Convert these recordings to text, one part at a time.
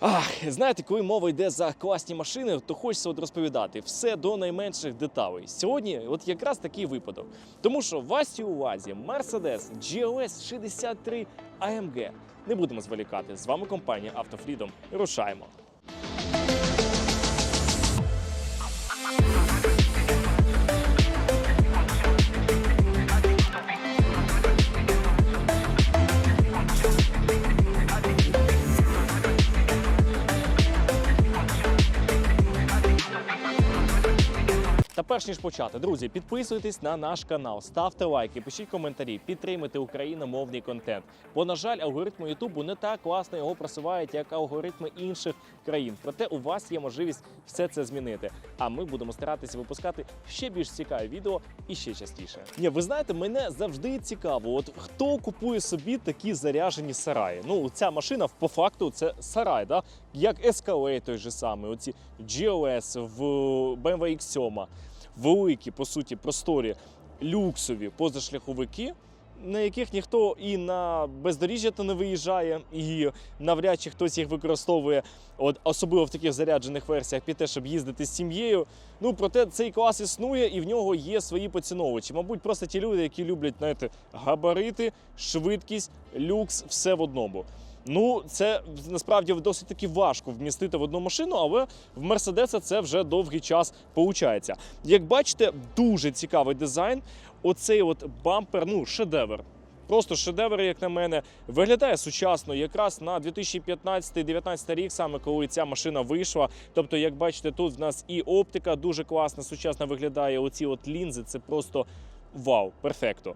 Ах, знаєте, коли мова йде за класні машини, то хочеться от розповідати все до найменших деталей. Сьогодні, от якраз такий випадок. Тому що в вашій увазі Mercedes GLS 63 AMG. Не будемо зволікати. З вами компанія Автофрідом. Рушаємо. Перш ніж почати, друзі, підписуйтесь на наш канал, ставте лайки, пишіть коментарі, підтримуйте україномовний контент. Бо, на жаль, алгоритми Ютубу не так класно його просувають, як алгоритми інших країн. Проте у вас є можливість все це змінити. А ми будемо старатися випускати ще більш цікаві відео і ще частіше. Ні, ви знаєте, мене завжди цікаво, от хто купує собі такі заряжені сараї. Ну, ця машина по факту це сарай, да? як Escalade той же самий, оці GLS в BMW X7 великі, по суті, просторі, люксові позашляховики, на яких ніхто і на бездоріжжя то не виїжджає, і навряд чи хтось їх використовує, от особливо в таких заряджених версіях, під те, щоб їздити з сім'єю. Ну проте цей клас існує і в нього є свої поціновувачі. Мабуть, просто ті люди, які люблять знаєте, габарити, швидкість, люкс, все в одному. Ну, це насправді досить таки важко вмістити в одну машину, але в Мерседеса це вже довгий час получається. Як бачите, дуже цікавий дизайн. Оцей от бампер, ну, шедевр. Просто шедевр, як на мене, виглядає сучасно, якраз на 2015-2019 рік, саме коли ця машина вийшла. Тобто, як бачите, тут в нас і оптика дуже класна, сучасно виглядає. Оці от лінзи, це просто вау, перфекто.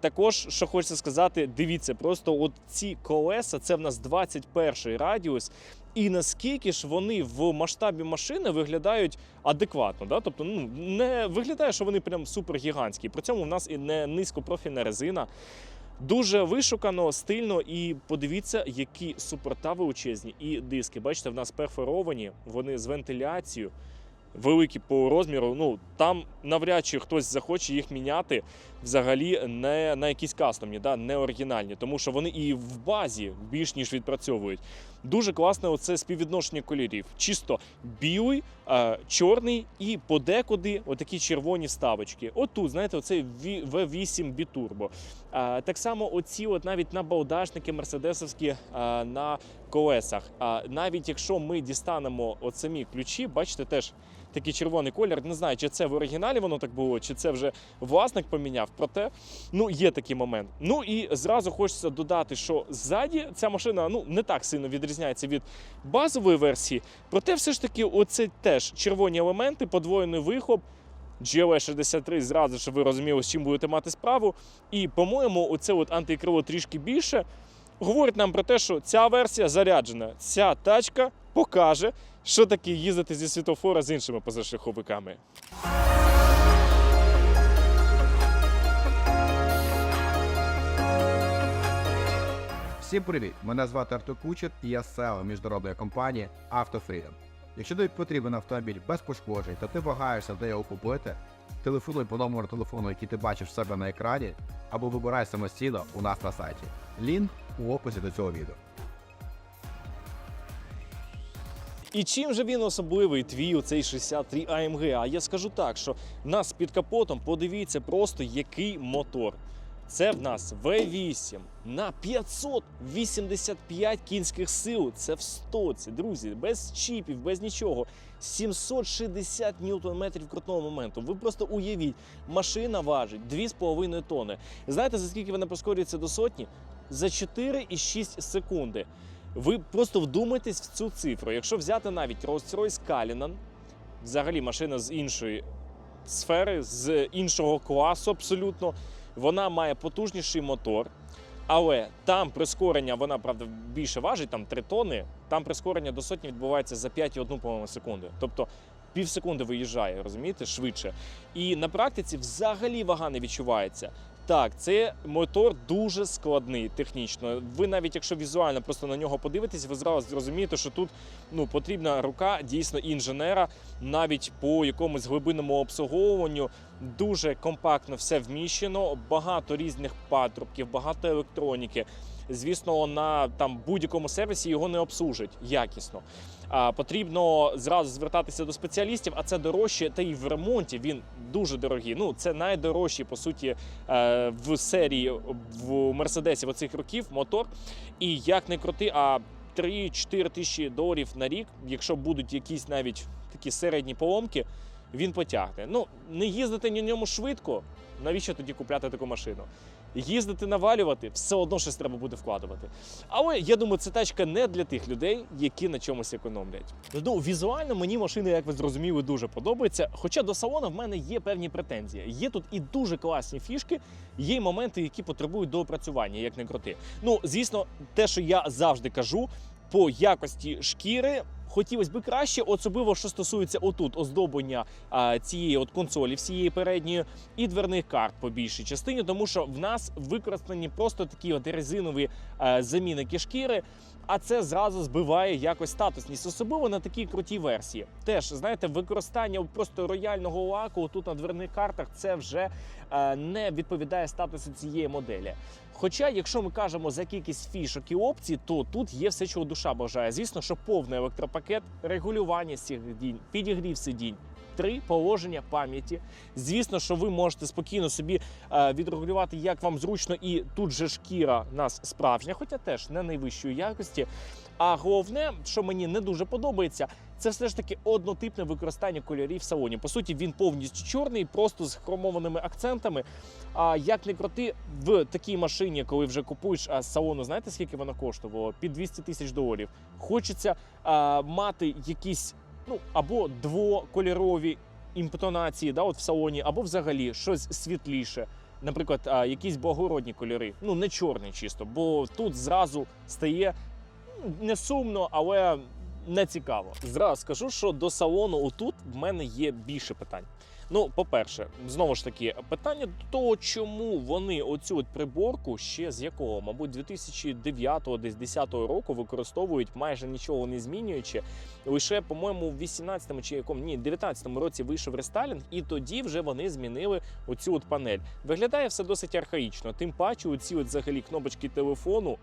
Також, що хочеться сказати, дивіться, просто от ці колеса, це в нас 21 радіус. І наскільки ж вони в масштабі машини виглядають адекватно, да? тобто ну не виглядає, що вони прям супергігантські. При цьому в нас і не низькопрофільна резина. Дуже вишукано, стильно, і подивіться, які супорта величезні і диски. Бачите, в нас перфоровані, вони з вентиляцією, великі по розміру. Ну там навряд чи хтось захоче їх міняти взагалі не на якісь кастомні, да, не оригінальні, тому що вони і в базі більш ніж відпрацьовують. Дуже класне оце співвідношення кольорів. Чисто білий, е, чорний і подекуди отакі червоні вставочки. Отут, знаєте, оцей V8 бітурбо. Е, так само оці, от навіть на балдашники мерседесовські е, на колесах. А навіть якщо ми дістанемо от самі ключі, бачите, теж такий червоний колір. Не знаю, чи це в оригіналі воно так було, чи це вже власник поміняв. Проте ну є такий момент. Ну і зразу хочеться додати, що ззаді ця машина ну не так сильно відрізняється від базової версії. Проте, все ж таки, оце теж червоні елементи, подвоєний вихоп. GLE63 зразу, щоб ви розуміли, з чим будете мати справу. І, по-моєму, оце от антикрило трішки більше. Говорить нам про те, що ця версія заряджена. Ця тачка покаже, що таке їздити зі світофора з іншими позашляховиками. Всім привіт! Мене звати Артур Кучер і я SEO міжнародної компанії AutoFreedom. Якщо тобі потрібен автомобіль без пошкоджень та ти вагаєшся, де його купити, телефонуй по номеру телефону, який ти бачиш в себе на екрані, або вибирай самостійно у нас на сайті. Лінк у описі до цього відео. І чим же він особливий твій оцей 63 AMG? А я скажу так, що в нас під капотом подивіться просто який мотор. Це в нас V8 на 585 кінських сил. Це в стоці, друзі, без чіпів, без нічого. 760 ньютон-метрів крутного моменту. Ви просто уявіть, машина важить 2,5 тонни. Знаєте, за скільки вона прискорюється до сотні? За 4,6 секунди. Ви просто вдумайтесь в цю цифру. Якщо взяти навіть Rolls-Royce Cullinan, взагалі машина з іншої сфери, з іншого класу абсолютно, вона має потужніший мотор. Але там прискорення, вона правда більше важить, там 3 тонни. Там прискорення до сотні відбувається за 5,1 по-моєму, секунди. Тобто пів секунди виїжджає, розумієте, швидше. І на практиці взагалі вага не відчувається. Так, це мотор дуже складний технічно. Ви навіть якщо візуально просто на нього подивитесь, ви зразу зрозумієте, що тут ну, потрібна рука дійсно інженера, навіть по якомусь глибинному обслуговуванню. Дуже компактно все вміщено, багато різних патрубків, багато електроніки. звісно, на там будь-якому сервісі його не обслужать якісно. А, потрібно зразу звертатися до спеціалістів, а це дорожче, та й в ремонті він дуже дорогий. Ну це найдорожчий по суті е, в серії в Мерседесі оцих років мотор. І як не крути, а 3-4 тисячі доларів на рік, якщо будуть якісь навіть такі середні поломки, він потягне. Ну не їздити на ньому швидко. Навіщо тоді купляти таку машину? Їздити, навалювати, все одно щось треба буде вкладувати. Але я думаю, це тачка не для тих людей, які на чомусь економлять. Ну, візуально мені машина, як ви зрозуміли, дуже подобається. Хоча до салону в мене є певні претензії. Є тут і дуже класні фішки, є й моменти, які потребують доопрацювання, як не крути. Ну, звісно, те, що я завжди кажу, по якості шкіри. Хотілося б краще, особливо що стосується отут оздоблення а, цієї от консолі, всієї передньої, і дверних карт по більшій частині, тому що в нас використані просто такі от резинові е, замінники шкіри. А це зразу збиває якось статусність, особливо на такій крутій версії. Теж знаєте, використання просто рояльного лаку тут на дверних картах це вже е, не відповідає статусу цієї моделі. Хоча, якщо ми кажемо за кількість фішок і опцій, то тут є все, чого душа бажає. Звісно, що повний електропакет, регулювання сидінь, підігрів сидінь. Три положення пам'яті. Звісно, що ви можете спокійно собі е, відрегулювати, як вам зручно, і тут же шкіра нас справжня, хоча теж не найвищої якості. А головне, що мені не дуже подобається, це все ж таки однотипне використання кольорів в салоні. По суті, він повністю чорний, просто з хромованими акцентами. А як не крути, в такій машині, коли вже купуєш а, салону, знаєте скільки вона коштувала? Під 200 тисяч доларів. Хочеться а, мати якісь ну або двокольорові імпотонації, да, от в салоні, або взагалі щось світліше. Наприклад, якісь благородні кольори, ну не чорний чисто, бо тут зразу стає ну, не сумно, але не цікаво. Зразу скажу, що до салону отут в мене є більше питань. Ну, по-перше, знову ж таки, питання до того, чому вони оцю от приборку ще з якого, мабуть, 2009 десь 10 року використовують майже нічого не змінюючи. Лише, по-моєму, в 18-му чи якому ні, 19-му році вийшов рестайлінг, і тоді вже вони змінили оцю от панель. Виглядає все досить архаїчно. Тим паче, оці от взагалі кнопочки телефону.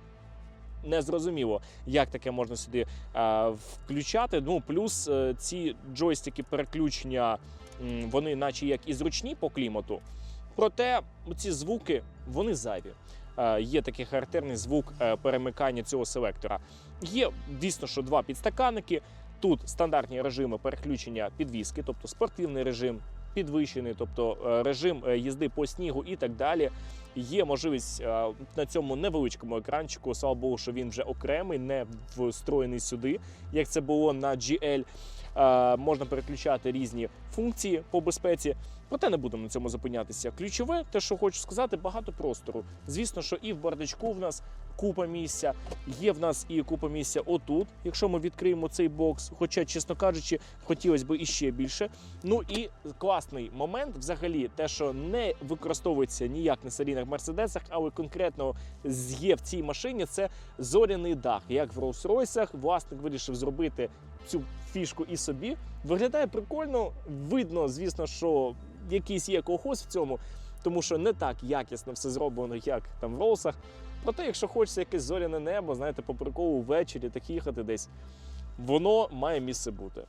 Не зрозуміло, як таке можна сюди е, включати. Ну плюс е, ці джойстики переключення, вони, наче як і зручні по клімату. Проте ці звуки вони зайві. Е, є такий характерний звук е, перемикання цього селектора. Є дійсно, що два підстаканники. Тут стандартні режими переключення підвіски, тобто спортивний режим, підвищений, тобто е, режим їзди по снігу і так далі. Є можливість на цьому невеличкому екранчику, слава Богу, що він вже окремий, не встроєний сюди, як це було на GL. Е, Можна переключати різні функції по безпеці. Проте не будемо на цьому зупинятися. Ключове, те, що хочу сказати, багато простору. Звісно, що і в бардачку в нас купа місця. Є в нас і купа місця отут, якщо ми відкриємо цей бокс. Хоча, чесно кажучи, хотілося б іще більше. Ну і класний момент, взагалі, те, що не використовується ніяк на серійних мерседесах, але конкретно є в цій машині, це зоряний дах. Як в Rolls-Royce, власник вирішив зробити цю фішку і собі. Виглядає прикольно. Видно, звісно, що якийсь є колхоз в цьому, тому що не так якісно все зроблено, як там в Ролсах. Проте, якщо хочеться якесь зоряне небо, знаєте, по приколу ввечері так їхати десь, воно має місце бути.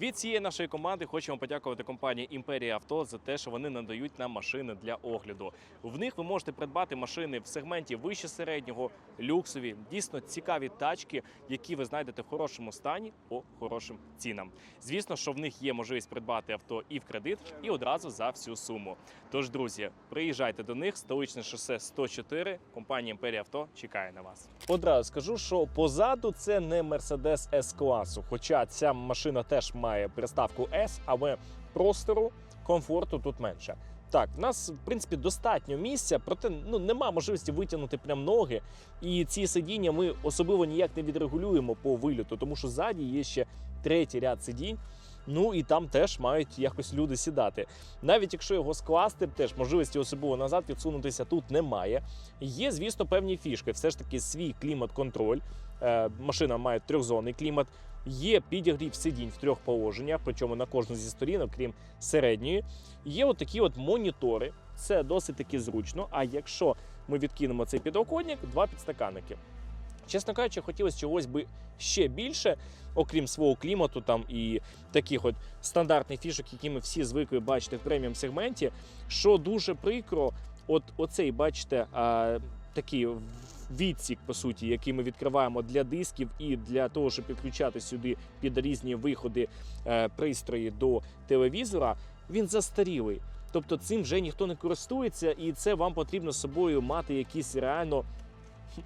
Від цієї нашої команди хочемо подякувати компанії Імперія Авто за те, що вони надають нам машини для огляду. В них ви можете придбати машини в сегменті вище середнього, люксові, дійсно цікаві тачки, які ви знайдете в хорошому стані по хорошим цінам. Звісно, що в них є можливість придбати авто і в кредит, і одразу за всю суму. Тож, друзі, приїжджайте до них, столичне шосе 104, компанія Імперія Авто чекає на вас. Одразу скажу, що позаду це не Mercedes S класу, хоча ця машина теж має приставку S, але простору, комфорту тут менше. Так, в нас в принципі достатньо місця, проте ну нема можливості витягнути прям ноги. І ці сидіння ми особливо ніяк не відрегулюємо по виліту, тому що ззаді є ще третій ряд сидінь. Ну і там теж мають якось люди сідати. Навіть якщо його скласти, теж можливості особливо назад відсунутися тут немає. Є, звісно, певні фішки. Все ж таки свій клімат-контроль. Е, машина має трьохзонний клімат. Є підігрів сидінь в трьох положеннях, причому на кожну зі сторін, окрім середньої. Є отакі от монітори. Це досить таки зручно. А якщо ми відкинемо цей підоконник, два підстаканники. Чесно кажучи, хотілося чогось би ще більше, окрім свого клімату там і таких от стандартних фішок, які ми всі звикли бачити в преміум сегменті. Що дуже прикро, от оцей, бачите, а, такий відсік, по суті, який ми відкриваємо для дисків і для того, щоб підключати сюди під різні виходи е, пристрої до телевізора, він застарілий. Тобто цим вже ніхто не користується, і це вам потрібно з собою мати якісь реально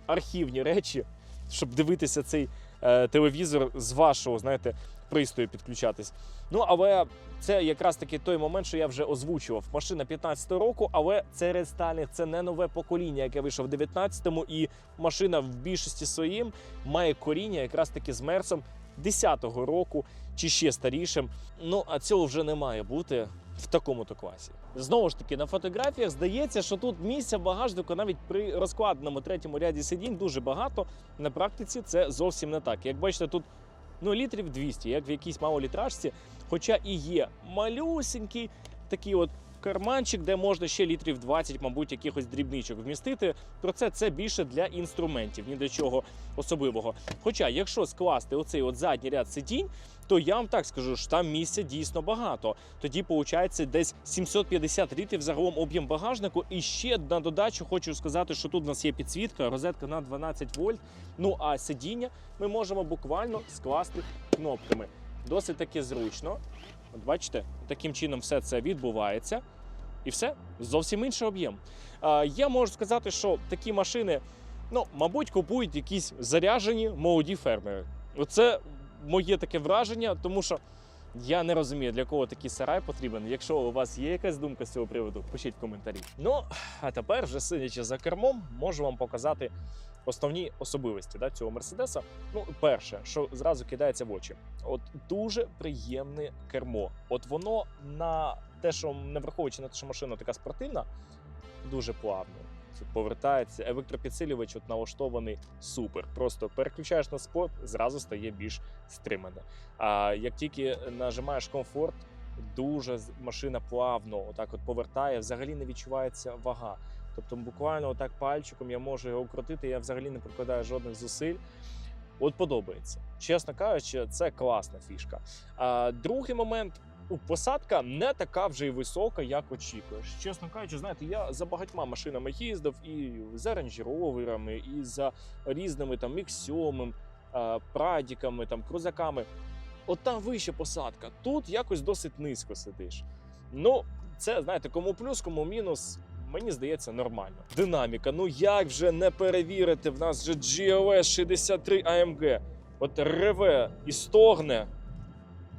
архівні речі, щоб дивитися цей е, телевізор з вашого, знаєте, пристрою підключатись. Ну, але це якраз таки той момент, що я вже озвучував. Машина 15-го року, але це рестайлінг, це не нове покоління, яке вийшло в 19-му, і машина в більшості своїм має коріння якраз таки з мерсом 10-го року чи ще старішим. Ну а цього вже не має бути в такому-то класі. Знову ж таки, на фотографіях здається, що тут місця багажнику навіть при розкладеному третьому ряді сидінь дуже багато. На практиці це зовсім не так. Як бачите, тут ну, літрів 200, як в якійсь малолітражці, хоча і є малюсенький такий от карманчик, де можна ще літрів 20, мабуть, якихось дрібничок вмістити. Про це це більше для інструментів, ні до чого особливого. Хоча, якщо скласти оцей от задній ряд сидінь, то я вам так скажу, що там місця дійсно багато. Тоді виходить десь 750 літрів загалом об'єм багажнику. І ще на додачу хочу сказати, що тут у нас є підсвітка, розетка на 12 вольт. Ну а сидіння ми можемо буквально скласти кнопками. Досить таки зручно. От бачите, таким чином все це відбувається. І все зовсім інший об'єм. Я можу сказати, що такі машини, ну, мабуть, купують якісь заряжені молоді фермери. Оце моє таке враження, тому що я не розумію, для кого такий сарай потрібен. Якщо у вас є якась думка з цього приводу, пишіть в коментарі. Ну, а тепер, вже сидячи за кермом, можу вам показати основні особливості да, цього мерседеса. Ну, перше, що зразу кидається в очі, от дуже приємне кермо. От воно на те, що не враховуючи на те, що машина така спортивна, дуже плавно. Повертається. Електропідсилювач от налаштований супер. Просто переключаєш на спорт, зразу стає більш стримане. А як тільки нажимаєш комфорт, дуже машина плавно отак от повертає, взагалі не відчувається вага. Тобто, буквально отак пальчиком я можу його крутити, я взагалі не прикладаю жодних зусиль. От подобається. Чесно кажучи, це класна фішка. А другий момент. Посадка не така вже й висока, як очікуєш. Чесно кажучи, знаєте, я за багатьма машинами їздив і за Rover'ами, і за різними там X7, прадіками, там крузаками. От там вища посадка. Тут якось досить низько сидиш. Ну, це знаєте, кому плюс, кому мінус. Мені здається, нормально. Динаміка. Ну як вже не перевірити? В нас же GLS 63 AMG. От реве і стогне,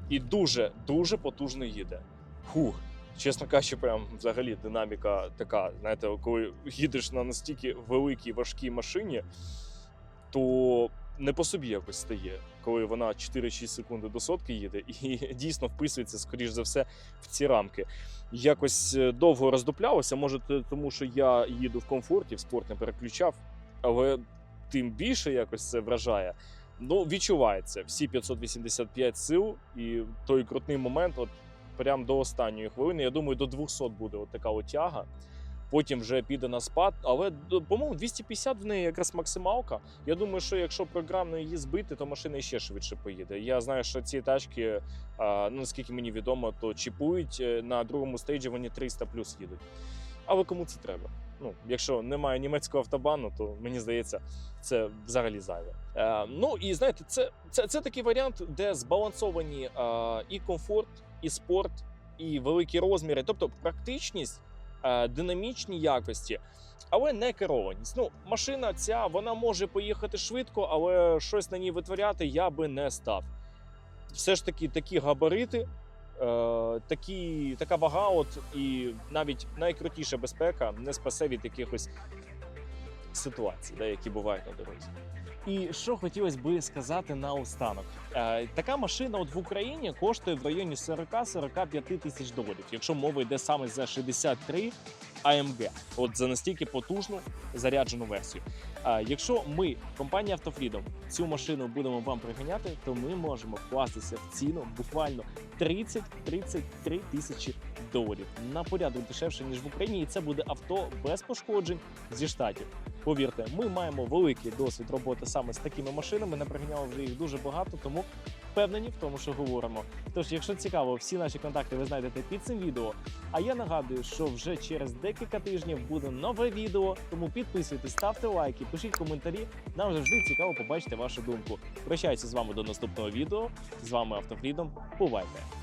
і дуже, дуже потужно їде. Фух. Чесно кажучи, прям взагалі динаміка така. Знаєте, коли їдеш на настільки великій важкій машині, то не по собі якось стає, коли вона 4-6 секунди до сотки їде і дійсно вписується, скоріш за все, в ці рамки. Якось е, довго роздуплялося, може, тому що я їду в комфорті, в спорт не переключав, але тим більше якось це вражає. Ну, відчувається всі 585 сил, і той крутний момент, от прям до останньої хвилини. Я думаю, до 200 буде от така от тяга. Потім вже піде на спад, але по-моєму 250 в неї якраз максималка. Я думаю, що якщо програмно її збити, то машина ще швидше поїде. Я знаю, що ці тачки, ну наскільки мені відомо, то чіпують е, на другому стейджі вони 300 плюс їдуть. Але кому це треба? Ну, якщо немає німецького автобану, то мені здається, це взагалі зайве. Е, ну і знаєте, це, це, це такий варіант, де збалансовані е, і комфорт, і спорт, і великі розміри, тобто практичність, динамічні якості. Але не керованість. Ну, машина ця вона може поїхати швидко, але щось на ній витворяти я би не став. Все ж таки, такі габарити, е, такі, така вага, от і навіть найкрутіша безпека не спасе від якихось ситуацій, да, які бувають на дорозі. І що хотілося би сказати наостанок. Е, така машина от в Україні коштує в районі 40-45 тисяч доларів, якщо мова йде саме за 63 AMG, от за настільки потужну заряджену версію. А якщо ми, компанія Автофрідом, цю машину будемо вам приганяти, то ми можемо вкластися в ціну буквально 30-33 тисячі доларів на порядок дешевше ніж в Україні, і це буде авто без пошкоджень зі штатів. Повірте, ми маємо великий досвід роботи саме з такими машинами. Наприганяли вже їх дуже багато, тому впевнені в тому, що говоримо. Тож, якщо цікаво, всі наші контакти ви знайдете під цим відео. А я нагадую, що вже через декілька тижнів буде нове відео. Тому підписуйтесь, ставте лайки, пишіть коментарі. Нам завжди цікаво побачити вашу думку. Прощаюся з вами до наступного відео. З вами Автофрідом. Бувайте!